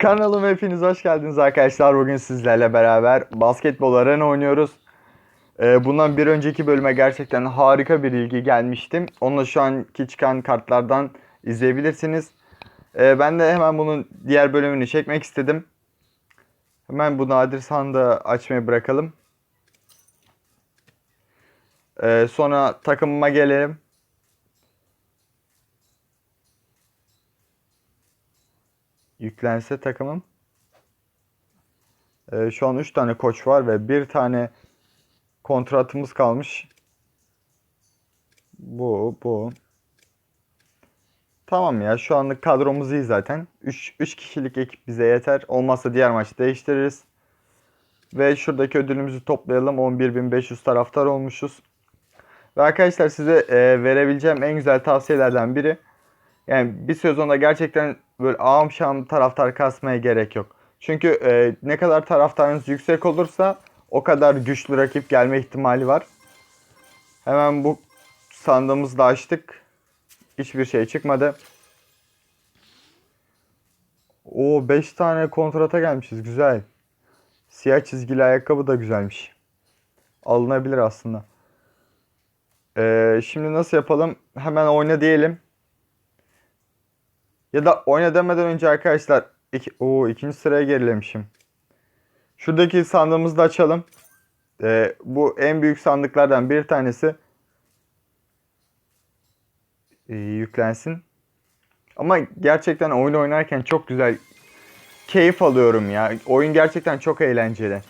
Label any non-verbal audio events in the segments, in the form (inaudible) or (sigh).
Kanalıma hepiniz hoş geldiniz arkadaşlar. Bugün sizlerle beraber basketbol arena oynuyoruz. Ee, bundan bir önceki bölüme gerçekten harika bir ilgi gelmiştim. Onunla şu anki çıkan kartlardan izleyebilirsiniz. Ee, ben de hemen bunun diğer bölümünü çekmek istedim. Hemen bu nadir sandığı açmayı bırakalım. Ee, sonra takımıma gelelim. Yüklense takımım. Ee, şu an 3 tane koç var ve bir tane kontratımız kalmış. Bu, bu. Tamam ya şu anlık kadromuz iyi zaten. 3 3 kişilik ekip bize yeter. Olmazsa diğer maçı değiştiririz. Ve şuradaki ödülümüzü toplayalım. 11.500 taraftar olmuşuz. Ve arkadaşlar size e, verebileceğim en güzel tavsiyelerden biri. Yani bir sezonda gerçekten böyle ağam şam taraftar kasmaya gerek yok. Çünkü e, ne kadar taraftarınız yüksek olursa o kadar güçlü rakip gelme ihtimali var. Hemen bu sandığımızı da açtık. Hiçbir şey çıkmadı. O 5 tane kontrata gelmişiz. Güzel. Siyah çizgili ayakkabı da güzelmiş. Alınabilir aslında. Ee, şimdi nasıl yapalım? Hemen oyna diyelim. Ya da oyna demeden önce arkadaşlar iki, o ikinci sıraya gerilemişim. Şuradaki sandığımızı da açalım. Ee, bu en büyük sandıklardan bir tanesi. Ee, yüklensin. Ama gerçekten oyun oynarken çok güzel keyif alıyorum ya. Oyun gerçekten çok eğlenceli.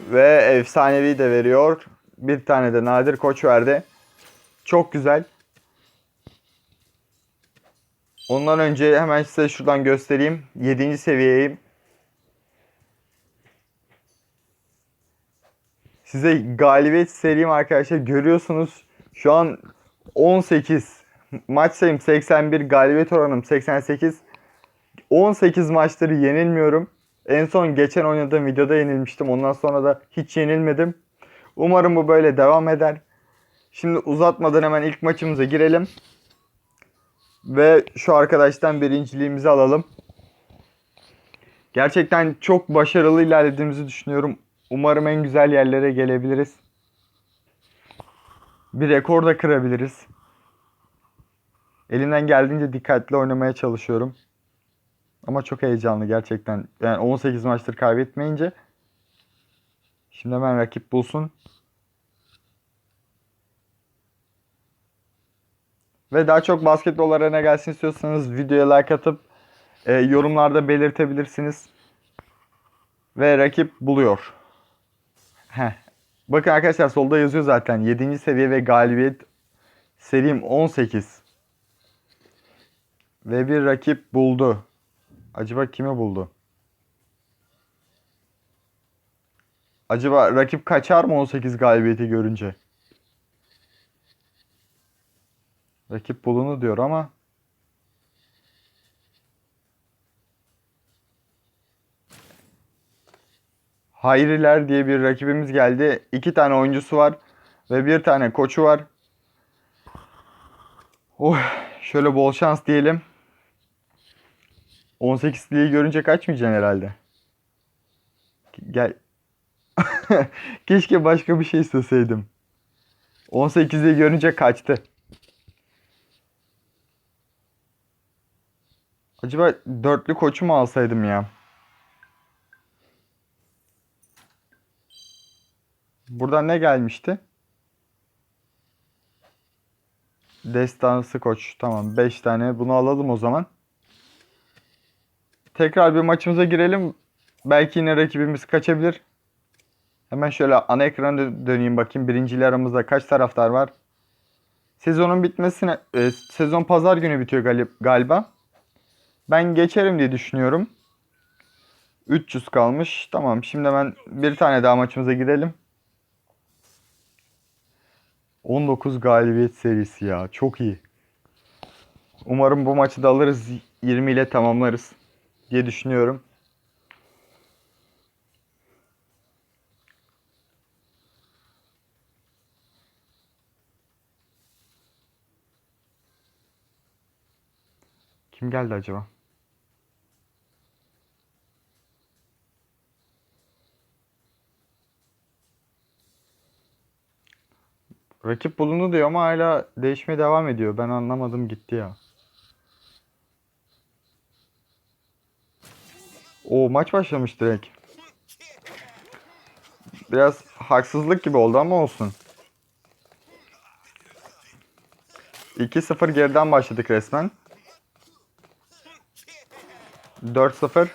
Ve efsanevi de veriyor. Bir tane de nadir koç verdi. Çok güzel. Ondan önce hemen size şuradan göstereyim. 7. seviyeyim. Size galibiyet seriyim arkadaşlar. Görüyorsunuz şu an 18. Maç sayım 81. Galibiyet oranım 88. 18 maçları yenilmiyorum. En son geçen oynadığım videoda yenilmiştim. Ondan sonra da hiç yenilmedim. Umarım bu böyle devam eder. Şimdi uzatmadan hemen ilk maçımıza girelim. Ve şu arkadaştan birinciliğimizi alalım. Gerçekten çok başarılı ilerlediğimizi düşünüyorum. Umarım en güzel yerlere gelebiliriz. Bir rekor da kırabiliriz. Elimden geldiğince dikkatli oynamaya çalışıyorum. Ama çok heyecanlı gerçekten. Yani 18 maçtır kaybetmeyince. Şimdi hemen rakip bulsun. Ve daha çok basketbol arena gelsin istiyorsanız videoya like atıp e, yorumlarda belirtebilirsiniz. Ve rakip buluyor. Heh. Bakın arkadaşlar solda yazıyor zaten. 7. seviye ve galibiyet serim 18. Ve bir rakip buldu. Acaba kimi buldu? Acaba rakip kaçar mı 18 galibiyeti görünce? Rakip bulunu diyor ama Hayriler diye bir rakibimiz geldi. İki tane oyuncusu var ve bir tane koçu var. Oh, şöyle bol şans diyelim. 18 liği görünce kaçmayacaksın herhalde. Gel. (laughs) Keşke başka bir şey isteseydim. 18'i görünce kaçtı. Acaba dörtlü koçu mu alsaydım ya? Buradan ne gelmişti? Destansı koç. Tamam 5 tane. Bunu alalım o zaman. Tekrar bir maçımıza girelim. Belki yine rakibimiz kaçabilir. Hemen şöyle ana ekrana dö- döneyim bakayım. Birinciyle aramızda kaç taraftar var? Sezonun bitmesine... e, sezon pazar günü bitiyor gali- galiba. Ben geçerim diye düşünüyorum. 300 kalmış. Tamam şimdi hemen bir tane daha maçımıza girelim. 19 galibiyet serisi ya. Çok iyi. Umarım bu maçı da alırız. 20 ile tamamlarız diye düşünüyorum. Kim geldi acaba? Rakip bulundu diyor ama hala değişmeye devam ediyor. Ben anlamadım gitti ya. O maç başlamış direkt. Biraz haksızlık gibi oldu ama olsun. 2-0 geriden başladık resmen. 4-0.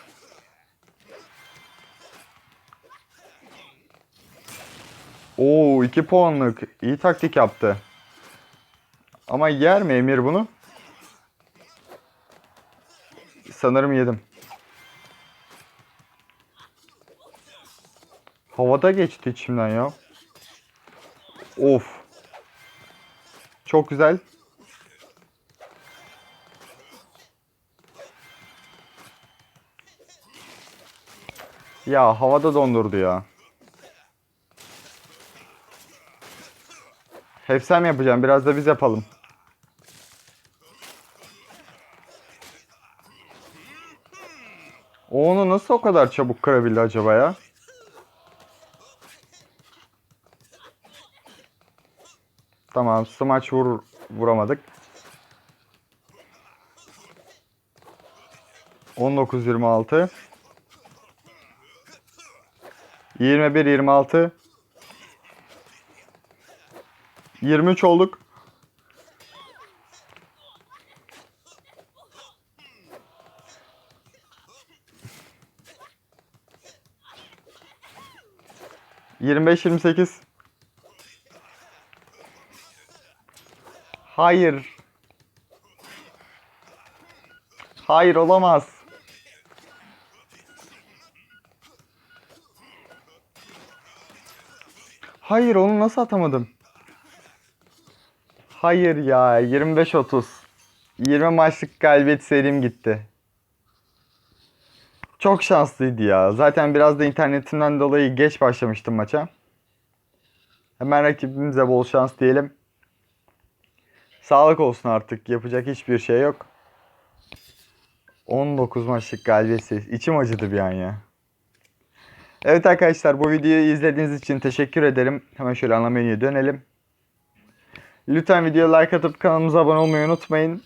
Oo 2 puanlık. İyi taktik yaptı. Ama yer mi Emir bunu? Sanırım yedim. Havada geçti içimden ya. Of. Çok güzel. Ya havada dondurdu ya. Hep sen mi yapacaksın? Biraz da biz yapalım. O onu nasıl o kadar çabuk kırabildi acaba ya? Tamam, smaç vur vuramadık. 19 26 23 olduk. Yirmi beş, yirmi sekiz. Hayır. Hayır olamaz. Hayır onu nasıl atamadım? Hayır ya 25-30. 20 maçlık galibiyet serim gitti. Çok şanslıydı ya. Zaten biraz da internetimden dolayı geç başlamıştım maça. Hemen rakibimize bol şans diyelim. Sağlık olsun artık. Yapacak hiçbir şey yok. 19 maçlık galibiyet serisi. İçim acıdı bir an ya. Evet arkadaşlar bu videoyu izlediğiniz için teşekkür ederim. Hemen şöyle ana menüye dönelim. Lütfen videoya like atıp kanalımıza abone olmayı unutmayın.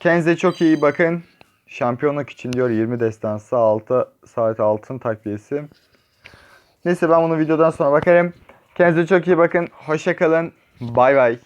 Kendinize çok iyi bakın. Şampiyonluk için diyor 20 destansı 6 saat altın takviyesi. Neyse ben bunu videodan sonra bakarım. Kendinize çok iyi bakın. Hoşçakalın. Bay bay.